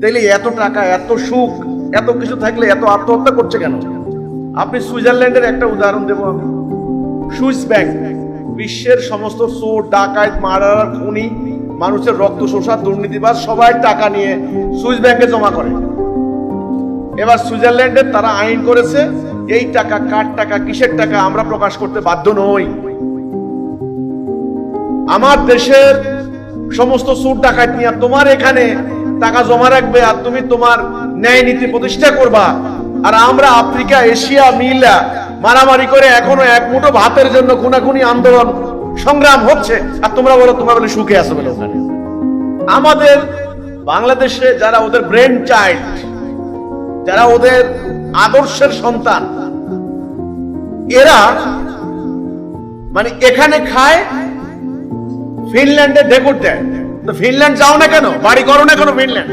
তাইলে এত টাকা, এত সুখ, এত কিছু থাকলে এত আত্মহত্যা করছে কেন? আপনি সুইজারল্যান্ডের একটা উদাহরণ দেবো আমি। সুইস ব্যাংক, বিশ্বের সমস্ত চোর, ডাকাত, মারার, খুনি, মানুষের রক্ত শোষা দুর্নীতিবাজ, সবাই টাকা নিয়ে সুইস ব্যাংকে জমা করে। এবার সুইজারল্যান্ডের তারা আইন করেছে, এই টাকা কার টাকা, কিসের টাকা আমরা প্রকাশ করতে বাধ্য নই। আমার দেশের সমস্ত সুর ডাকাত নিয়ে তোমার এখানে টাকা জমা রাখবে আর তুমি তোমার ন্যায় নীতি প্রতিষ্ঠা করবা। আর আমরা আফ্রিকা, এশিয়া মিলা মারামারি করে এখনও এক মুঠো ভাতের জন্য খুনাখুনি আন্দোলন সংগ্রাম হচ্ছে। আর তোমরা বলো, তোমরা বলে সুখে আছো বলে ওখানে। আমাদের বাংলাদেশে যারা ওদের ব্রেন চাইল্ড যারা ওদের আদর্শের সন্তান, এরা মানে এখানে খায়, ফিনল্যান্ডে ঢেকুর দেয়। ফিনল্যান্ড যাও না কেন? বাড়ি করো না কেন ফিনল্যান্ড